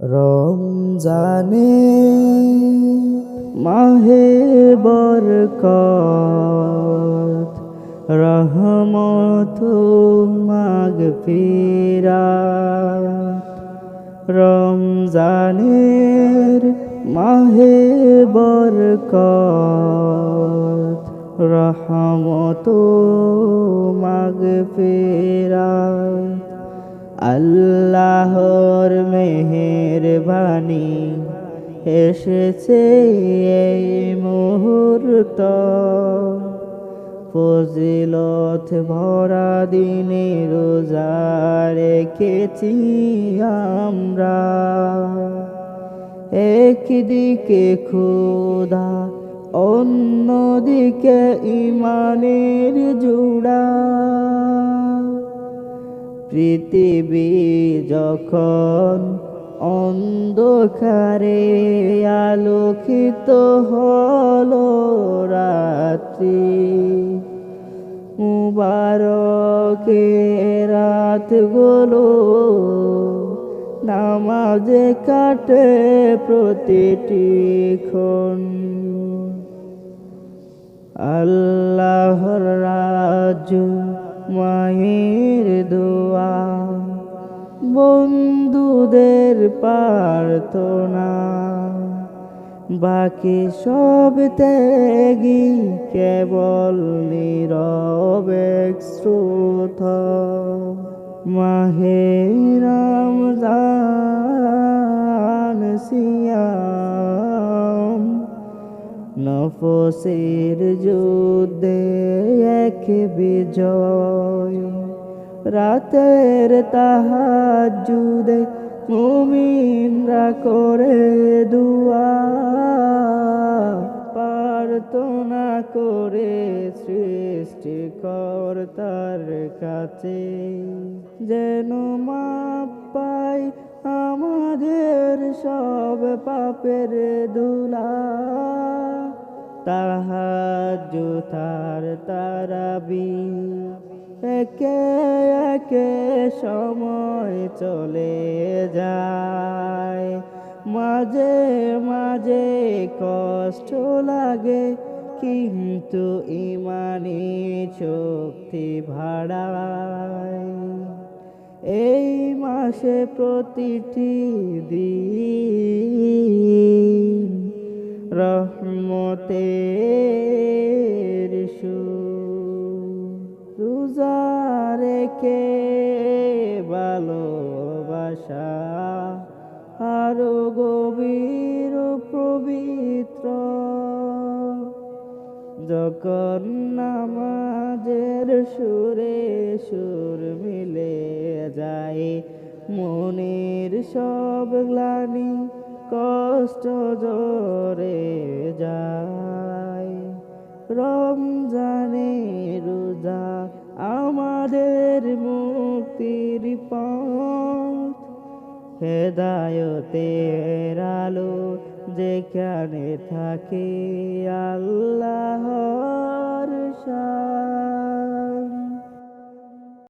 রমজানে মাহে বরকত রহমত মাগ ফিরাত। রমজানের মাহে বরকত রহমত মাগ ফিরাত। আল্লাহর মেহেরবানি এসেছে এই মুহূর্ত। ফজিলত ভরা দিনে রোজা রেখেছি আমরা। একদিকে ক্ষুধা, অন্যদিকে ইমানের জুড়া। পৃথিবী যখন অন্ধকারে আলোকিত হল রাত্রি মুবারকে রাতগুলো নামাজে কাটে প্রতিটি ক্ষণ। আল্লাহর মায়ের দোয়া বন্ধুদের প্রার্থনা। বাকি সব ত্যাগী কেবল নীরবে শ্রোত মাহে রমজান সিয়াম, নফসের যুদ্ধে এক বিজয়। রাতের তাহাজুদে মুমিনরা করে দুয়া। প্রার্থনা করে সৃষ্টি কর্তার কাছে, যেন মাপ পাই আমাদের সব পাপের দুলা। তাহাজু তার তারাবি একে একে সময় চলে যায়। মাঝে মাঝে কষ্ট লাগে, কিন্তু ইমানি শক্তি ভাড়ায় এই মাসে প্রতিটি দিন রহমতের রোজা রেখে ভালোবাসা, আরও গভীর পবিত্র। যখন নামাজের সুরে সুর মিলে যায়, মনের সব গ্লানি কষ্ট জোরে যায়। রমজানে রোজা আমাদের মুক্তির পথ হেদায়তের আলো যেখানে থাকে আল্লাহর শান